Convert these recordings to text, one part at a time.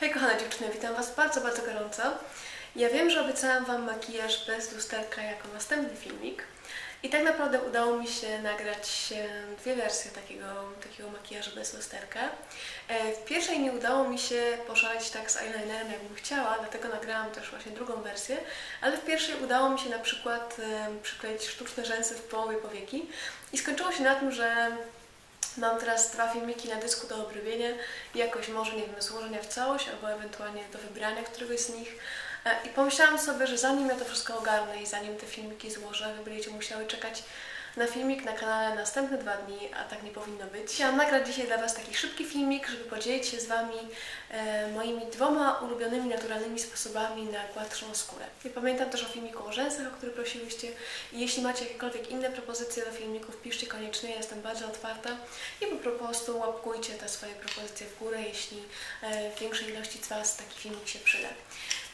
Hej kochane dziewczyny, witam Was bardzo, bardzo gorąco. Ja wiem, że obiecałam Wam makijaż bez lusterka jako następny filmik i tak naprawdę udało mi się nagrać dwie wersje takiego, takiego makijażu bez lusterka. E, W pierwszej nie udało mi się poszaleć tak z eyelinerem, jakbym chciała, dlatego nagrałam też właśnie drugą wersję, ale w pierwszej udało mi się na przykład przykleić sztuczne rzęsy w połowie powieki i skończyło się na tym, że Mam teraz dwa filmiki na dysku do obrobienia jakoś może, nie wiem, złożenia w całość albo ewentualnie do wybrania któregoś z nich. E, I pomyślałam sobie, że zanim ja to wszystko ogarnę i zanim te filmiki złożę, wy będziecie musiały czekać na filmik na kanale następne dwa dni, a tak nie powinno być. Chciałam nagrać dzisiaj dla Was taki szybki filmik, żeby podzielić się z Wami e, moimi dwoma ulubionymi naturalnymi sposobami na gładszą skórę. I pamiętam też o filmiku o rzęsach, o który prosiłyście. I jeśli macie jakiekolwiek inne propozycje do filmików, piszcie koniecznie, jestem bardzo otwarta. I po prostu łapkujcie te swoje propozycje w górę, jeśli e, w większej ilości z Was taki filmik się przyda.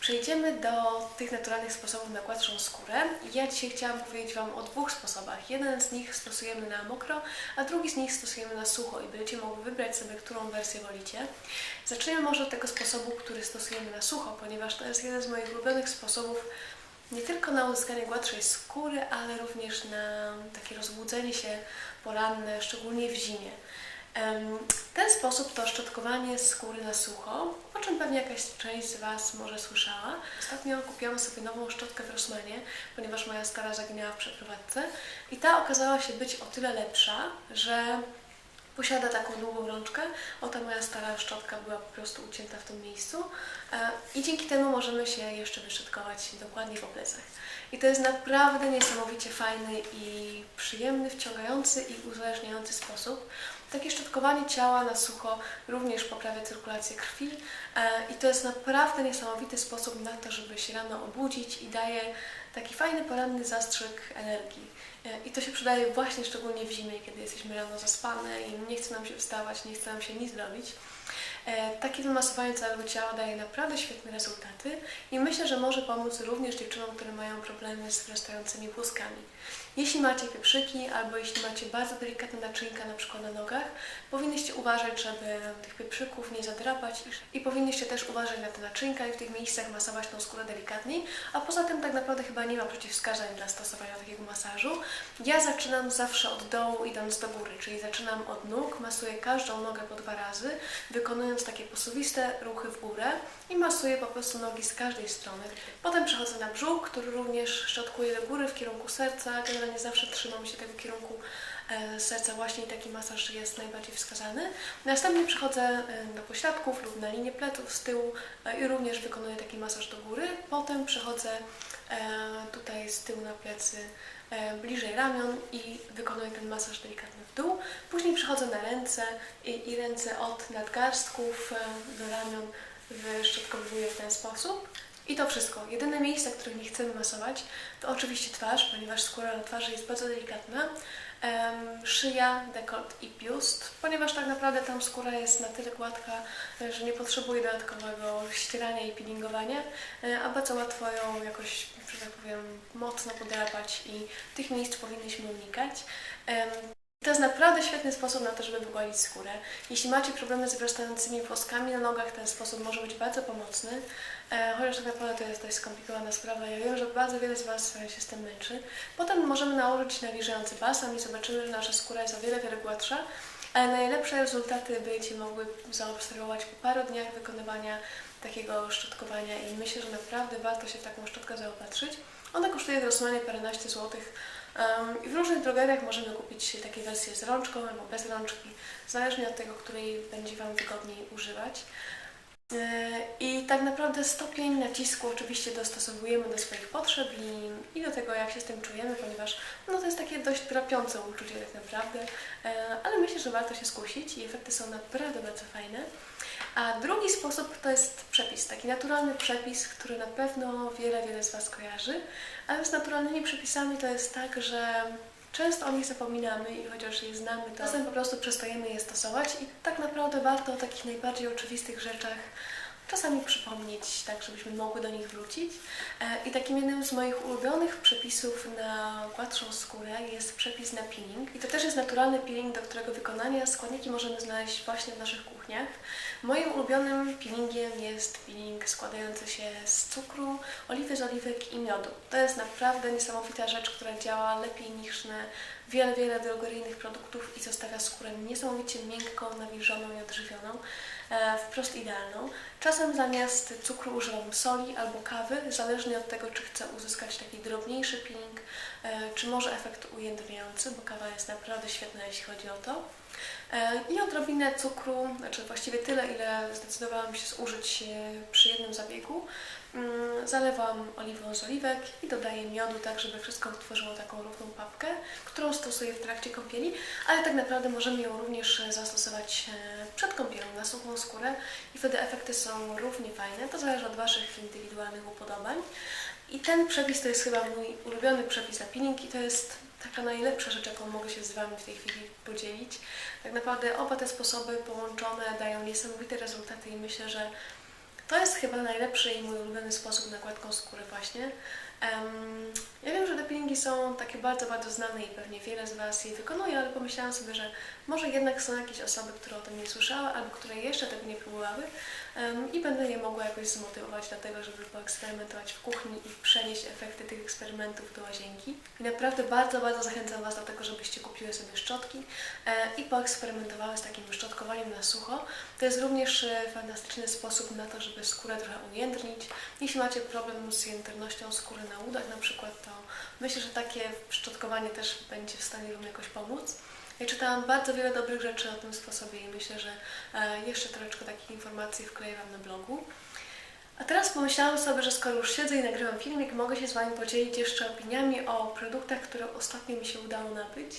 Przejdziemy do tych naturalnych sposobów na gładszą skórę. Ja dzisiaj chciałam powiedzieć Wam o dwóch sposobach. Jeden z nich stosujemy na mokro, a drugi z nich stosujemy na sucho i będziecie mogli wybrać sobie, którą wersję wolicie. Zaczniemy może od tego sposobu, który stosujemy na sucho, ponieważ to jest jeden z moich ulubionych sposobów nie tylko na uzyskanie gładszej skóry, ale również na takie rozbudzenie się poranne, szczególnie w zimie. Ten sposób to szczotkowanie skóry na sucho, o czym pewnie jakaś część z Was może słyszała. Ostatnio kupiłam sobie nową szczotkę w Rossmanie, ponieważ moja stara zaginęła w przeprowadzce i ta okazała się być o tyle lepsza, że posiada taką długą rączkę. O ta moja stara szczotka była po prostu ucięta w tym miejscu e, i dzięki temu możemy się jeszcze wyszczotkować dokładnie po plecach. I to jest naprawdę niesamowicie fajny i przyjemny, wciągający i uzależniający sposób. Takie szczotkowanie ciała na sucho również poprawia cyrkulację krwi e, i to jest naprawdę niesamowity sposób na to, żeby się rano obudzić i daje taki fajny poranny zastrzyk energii. E, I to się przydaje właśnie szczególnie w zimie, kiedy jesteśmy rano zaspane i nie chce nam się wstawać, nie chce nam się nic robić. E, Takie wymasowanie całego ciała daje naprawdę świetne rezultaty i myślę, że może pomóc również dziewczynom, które mają problemy z wyrastającymi włoskami. Jeśli macie pieprzyki albo jeśli macie bardzo delikatne naczynka, na przykład na nogach, powinniście uważać, żeby tych pieprzyków nie zadrapać i powinniście też uważać na te naczynka i w tych miejscach masować tą skórę delikatniej, a poza tym tak naprawdę chyba nie ma przeciwwskazań dla stosowania takiego masażu. Ja zaczynam zawsze od dołu idąc do góry, czyli zaczynam od nóg, masuję każdą nogę po dwa razy, wykonując takie posuwiste ruchy w górę i masuję po prostu nogi z każdej strony. Potem przechodzę na brzuch, który również szczotkuję do góry w kierunku serca. Generalnie zawsze trzymam się tego kierunku e, serca właśnie i taki masaż jest najbardziej wskazany. Następnie przechodzę e, do pośladków lub na linię pleców z tyłu e, i również wykonuję taki masaż do góry. Potem przechodzę tutaj z tyłu na plecy bliżej ramion i wykonuję ten masaż delikatny w dół. Później przechodzę na ręce i, i ręce od nadgarstków do ramion wyszczotkowuję w ten sposób. I to wszystko. Jedyne miejsca, których nie chcemy masować, to oczywiście twarz, ponieważ skóra na twarzy jest bardzo delikatna, em, szyja, dekolt i biust, ponieważ tak naprawdę tam skóra jest na tyle gładka, że nie potrzebuje dodatkowego ścierania i peelingowania, e, a bardzo łatwo ją jakoś, że tak powiem, mocno podrapać i tych miejsc powinniśmy unikać. Em, to jest naprawdę świetny sposób na to, żeby wygładzić skórę. Jeśli macie problemy z wyrastającymi włoskami na nogach, ten sposób może być bardzo pomocny, e, chociaż tak naprawdę to jest dość skomplikowana sprawa. Ja wiem, że bardzo wiele z Was e, się z tym męczy. Potem możemy nałożyć nawilżający balsam i zobaczymy, że nasza skóra jest o wiele, wiele gładsza, ale najlepsze rezultaty będziecie mogły zaobserwować po paru dniach wykonywania takiego szczotkowania i myślę, że naprawdę warto się w taką szczotkę zaopatrzyć. Ona kosztuje w Rossmanie paręnaście złotych. I w różnych drogeriach możemy kupić takie wersje z rączką albo bez rączki, zależnie od tego, której będzie Wam wygodniej używać. I tak naprawdę stopień nacisku oczywiście dostosowujemy do swoich potrzeb i, i do tego, jak się z tym czujemy, ponieważ no, to jest takie dość drapiące uczucie tak naprawdę, E, ale myślę, że warto się skusić i efekty są naprawdę bardzo fajne. A drugi sposób to jest przepis, taki naturalny przepis, który na pewno wiele, wiele z Was kojarzy, ale z naturalnymi przepisami to jest tak, że często o nich zapominamy i chociaż je znamy, to czasem po prostu przestajemy je stosować i tak naprawdę warto o takich najbardziej oczywistych rzeczach czasami przypomnieć, tak żebyśmy mogły do nich wrócić. E, I takim jednym z moich ulubionych przepisów na gładszą skórę jest przepis na peeling. I to też jest naturalny peeling, do którego wykonania składniki możemy znaleźć właśnie w naszych kuchniach. Moim ulubionym peelingiem jest peeling składający się z cukru, oliwy z oliwek i miodu. To jest naprawdę niesamowita rzecz, która działa lepiej niż na wiele, wiele drogeryjnych produktów i zostawia skórę niesamowicie miękką, nawilżoną i odżywioną, wprost idealną. Czasem zamiast cukru używam soli albo kawy, zależnie od tego, czy chcę uzyskać taki drobniejszy peeling, e, czy może efekt ujędrniający, bo kawa jest naprawdę świetna, jeśli chodzi o to. E, I odrobinę cukru, znaczy właściwie tyle, ile zdecydowałam się zużyć e, przy jednym zabiegu. Mm, Zalewam oliwą z oliwek i dodaję miodu, tak żeby wszystko utworzyło taką równą papkę, którą stosuję w trakcie kąpieli, ale tak naprawdę możemy ją również zastosować e, przed kąpielą na suchą skórę i wtedy efekty są równie fajne. To zależy od Waszych indywidualnych upodobań. I ten przepis to jest chyba mój ulubiony przepis na peeling i to jest taka najlepsza rzecz, jaką mogę się z Wami w tej chwili podzielić. Tak naprawdę oba te sposoby połączone dają niesamowite rezultaty i myślę, że to jest chyba najlepszy i mój ulubiony sposób na gładką skórę właśnie. Em, ja wiem, że te peelingi są takie bardzo, bardzo znane i pewnie wiele z Was je wykonuje, ale pomyślałam sobie, że może jednak są jakieś osoby, które o tym nie słyszały albo które jeszcze tego nie próbowały em, i będę je mogła jakoś zmotywować do tego, żeby poeksperymentować w kuchni i przenieść efekty tych eksperymentów do łazienki. I naprawdę bardzo, bardzo zachęcam Was do tego, żebyście kupiły sobie szczotki e, i poeksperymentowały z takim szczotkowaniem na sucho. To jest również e, fantastyczny sposób na to, żeby skórę trochę ujędrnić. Jeśli macie problem z jędrnością skóry na udach na przykład, to myślę, że takie szczotkowanie też będzie w stanie Wam jakoś pomóc. Ja czytałam bardzo wiele dobrych rzeczy o tym sposobie i myślę, że e, jeszcze troszeczkę takich informacji wkleję Wam na blogu. A teraz pomyślałam sobie, że skoro już siedzę i nagrywam filmik, mogę się z Wami podzielić jeszcze opiniami o produktach, które ostatnio mi się udało nabyć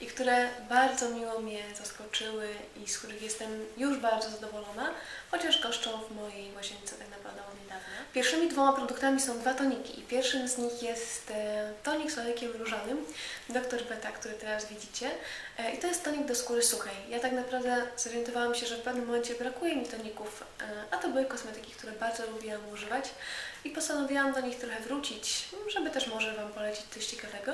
i które bardzo miło mnie zaskoczyły i z których jestem już bardzo zadowolona, chociaż koszczą w mojej łazience tak naprawdę od niedawna. Pierwszymi dwoma produktami są dwa toniki i pierwszym z nich jest e, tonik z olejkiem różanym Dr. Beta, który teraz widzicie E, i to jest tonik do skóry suchej. Ja tak naprawdę zorientowałam się, że w pewnym momencie brakuje mi toników, e, a to były kosmetyki, które bardzo lubiłam używać i postanowiłam do nich trochę wrócić, żeby też może Wam polecić coś ciekawego.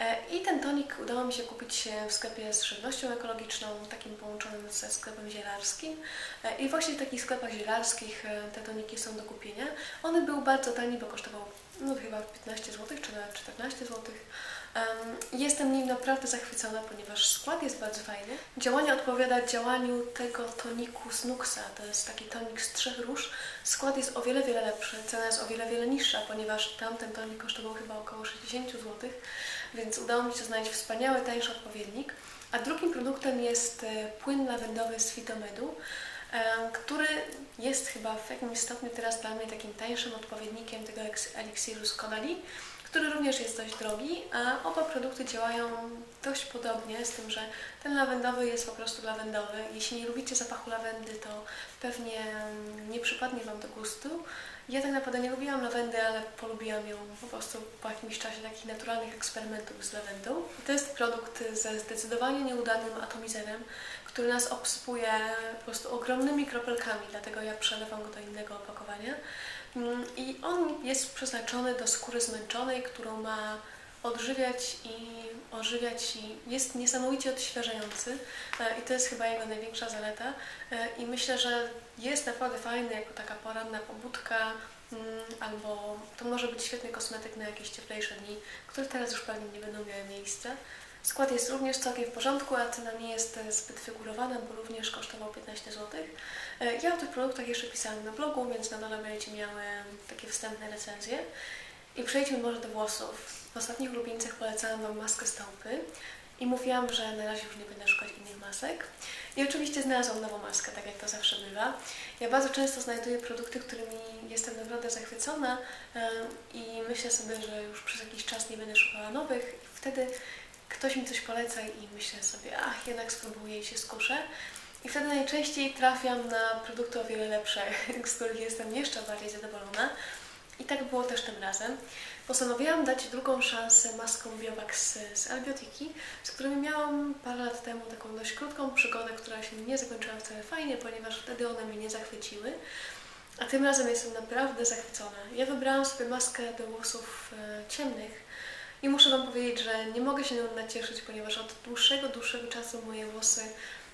E, I ten tonik udało mi się kupić w sklepie z żywnością ekologiczną, takim połączonym ze sklepem zielarskim. E, I właśnie w takich sklepach zielarskich e, te toniki są do kupienia. On był bardzo tani, bo kosztował no chyba 15 zł, czy nawet 14 zł. Jestem nim naprawdę zachwycona, ponieważ skład jest bardzo fajny. Działanie odpowiada działaniu tego toniku z Nuxa. To jest taki tonik z trzech róż. Skład jest o wiele, wiele lepszy. Cena jest o wiele, wiele niższa, ponieważ tamten tonik kosztował chyba około 60 zł, więc udało mi się znaleźć wspaniały, tańszy odpowiednik. A drugim produktem jest e, płyn lawendowy z Fitomedu, który jest chyba w jakimś stopniu teraz dla mnie takim tańszym odpowiednikiem tego eliksiru z Konali, który również jest dość drogi, a oba produkty działają dość podobnie, z tym, że ten lawendowy jest po prostu lawendowy. Jeśli nie lubicie zapachu lawendy, to pewnie mm, nie przypadnie Wam do gustu. Ja tak naprawdę nie lubiłam lawendy, ale polubiłam ją po prostu po jakimś czasie takich naturalnych eksperymentów z lawendą. To jest produkt ze zdecydowanie nieudanym atomizerem, który nas obsypuje po prostu ogromnymi kropelkami, dlatego ja przelewam go do innego opakowania. Mm, I on jest przeznaczony do skóry zmęczonej, którą ma odżywiać i ożywiać i jest niesamowicie odświeżający e, i to jest chyba jego największa zaleta E, i myślę, że jest naprawdę fajny jako taka poranna pobudka mm, albo to może być świetny kosmetyk na jakieś cieplejsze dni, które teraz już pewnie nie będą miały miejsca. Skład jest również całkiem w porządku, a cena nie jest e, zbyt wygórowana, bo również kosztował 15 zł. E, Ja o tych produktach jeszcze pisałam na blogu, więc na dole będziecie miały takie wstępne recenzje. I przejdźmy może do włosów. W ostatnich ulubieńcach polecałam Wam maskę z taupy i mówiłam, że na razie już nie będę szukać innych masek. I oczywiście znalazłam nową maskę, tak jak to zawsze bywa. Ja bardzo często znajduję produkty, którymi jestem naprawdę zachwycona e, i myślę sobie, że już przez jakiś czas nie będę szukała nowych i wtedy ktoś mi coś poleca i myślę sobie, ach, jednak spróbuję i się skuszę. I wtedy najczęściej trafiam na produkty o wiele lepsze, z których jestem jeszcze bardziej zadowolona. I tak było też tym razem. Postanowiłam dać drugą szansę maskom Biovax z, z Albiotiki, z którymi miałam parę lat temu taką dość krótką przygodę, która się nie zakończyła wcale fajnie, ponieważ wtedy one mnie nie zachwyciły. A tym razem jestem naprawdę zachwycona. Ja wybrałam sobie maskę do włosów e, ciemnych i muszę Wam powiedzieć, że nie mogę się nią nacieszyć, ponieważ od dłuższego, dłuższego czasu moje włosy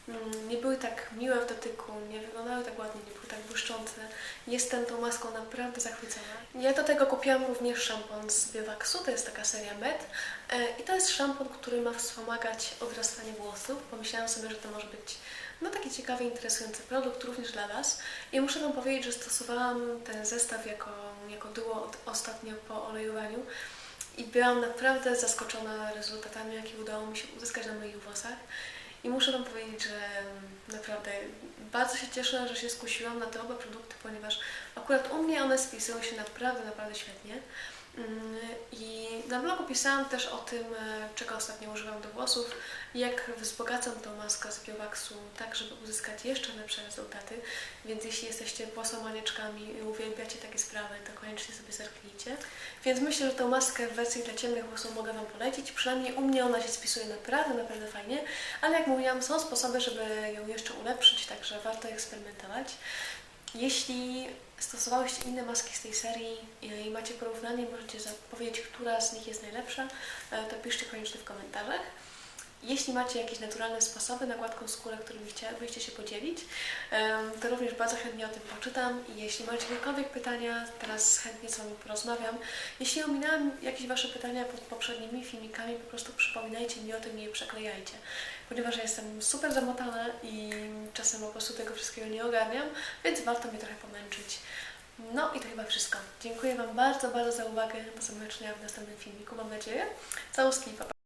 mm, nie były tak miłe w dotyku, nie wyglądały tak ładnie, nie były tak błyszczące. Jestem tą maską naprawdę zachwycona. Ja do tego kupiłam również szampon z Biowaksu, to jest taka seria MED e, i to jest szampon, który ma wspomagać odrastanie włosów. Pomyślałam sobie, że to może być no taki ciekawy, interesujący produkt również dla Was. I muszę Wam powiedzieć, że stosowałam ten zestaw jako, jako duo ostatnio po olejowaniu i byłam naprawdę zaskoczona rezultatami, jakie udało mi się uzyskać na moich włosach. I muszę Wam powiedzieć, że mm, naprawdę bardzo się cieszę, że się skusiłam na te oba produkty, ponieważ akurat u mnie one spisują się naprawdę, naprawdę świetnie. Mm, I na blogu pisałam też o tym, e, czego ostatnio używam do włosów jak wzbogacam tą maskę z Biowaksu tak, żeby uzyskać jeszcze lepsze rezultaty. Więc jeśli jesteście włosomanieczkami i uwielbiacie takie sprawy, to koniecznie sobie zerknijcie. Więc myślę, że tą maskę w wersji dla ciemnych włosów mogę Wam polecić. Przynajmniej u mnie ona się spisuje naprawdę, naprawdę fajnie. Ale jak mówiłam, są sposoby, żeby ją jeszcze ulepszyć, także warto eksperymentować. Jeśli stosowałyście inne maski z tej serii i macie porównanie, możecie zapowiedzieć, która z nich jest najlepsza, e, to piszcie koniecznie w komentarzach. Jeśli macie jakieś naturalne sposoby na gładką skórę, którymi chcielibyście się podzielić, to również bardzo chętnie o tym poczytam i jeśli macie jakiekolwiek pytania, teraz chętnie z Wami porozmawiam. Jeśli ominęłam jakieś Wasze pytania pod poprzednimi filmikami, po prostu przypominajcie mi o tym i je przeklejajcie, ponieważ ja jestem super zamotana i czasem po prostu tego wszystkiego nie ogarniam, więc warto mnie trochę pomęczyć. No i to chyba wszystko. Dziękuję Wam bardzo, bardzo za uwagę. Do zobaczenia w następnym filmiku, mam nadzieję. Całuski, pa.